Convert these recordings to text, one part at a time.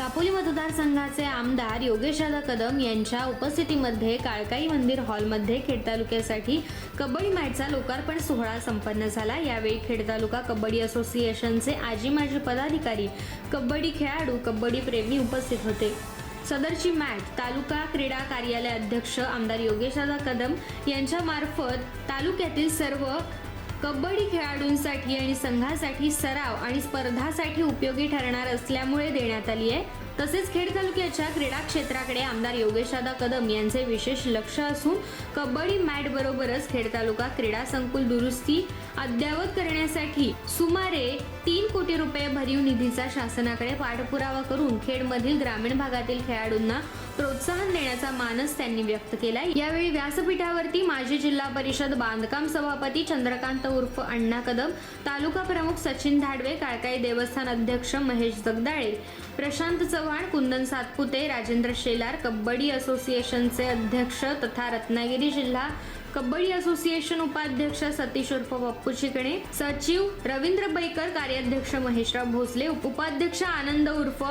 दापोली मतदारसंघाचे आमदार योगेश कदम यांच्या उपस्थितीमध्ये काळकाई मंदिर हॉलमध्ये खेड तालुक्यासाठी कबड्डी मॅचचा लोकार्पण सोहळा संपन्न झाला. यावेळी खेड तालुका कबड्डी असोसिएशनचे आजी माजी पदाधिकारी कबड्डी खेळाडू कबड्डी प्रेमी उपस्थित होते. सदरची मॅच तालुका क्रीडा कार्यालय अध्यक्ष आमदार योगेशदादा कदम यांच्यामार्फत तालुक्यातील सर्व कबड्डी खेळाडूंसाठी आणि संघासाठी सराव आणि स्पर्धासाठी उपयोगी ठरणार असल्यामुळे देण्यात आली आहे. तसेच खेड तालुक्याच्या क्रीडा क्षेत्राकडे आमदार योगेशदादा कदम यांचे विशेष लक्ष असून कबड्डी मॅट बरोबरच खेड तालुका क्रीडा संकुल दुरुस्ती अद्ययावत करण्यासाठी सुमारे तीन कोटी रुपये भरीव निधीचा शासनाकडे पाठपुरावा करून खेडमधील ग्रामीण भागातील खेळाडूंना प्रोत्साहन देण्याचा मानस त्यांनी व्यक्त केला यावेळी व्यासपीठावरती माजी जिल्हा परिषद बांधकाम सभापती चंद्रकांत उर्फ अण्णा कदम तालुका प्रमुख सचिन धाडवे काळकाई देवस्थान अध्यक्ष महेश जगदाळे प्रशांत चव्हाण कुंदन सातपुते राजेंद्र शेलार कबड्डी असोसिएशनचे अध्यक्ष तथा रत्नागिरी जिल्हा कबड्डी असोसिएशन उपाध्यक्ष सतीश उर्फ बाप्पू शिकणे सचिव रवींद्र बैकर कार्याध्यक्ष महेशराव भोसले उपाध्यक्ष आनंद उर्फ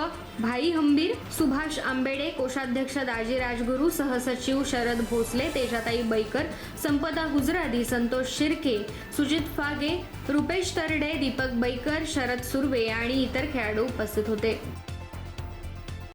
भाई हंबीर सुभाष आंबेडे कोषाध्यक्ष दाजी राजगुरू सहसचिव शरद भोसले तेजाताई बैकर संपदा गुजराती संतोष शिर्के सुजित फागे रुपेश तरडे दीपक बैकर शरद सुर्वे आणि इतर खेळाडू उपस्थित होते.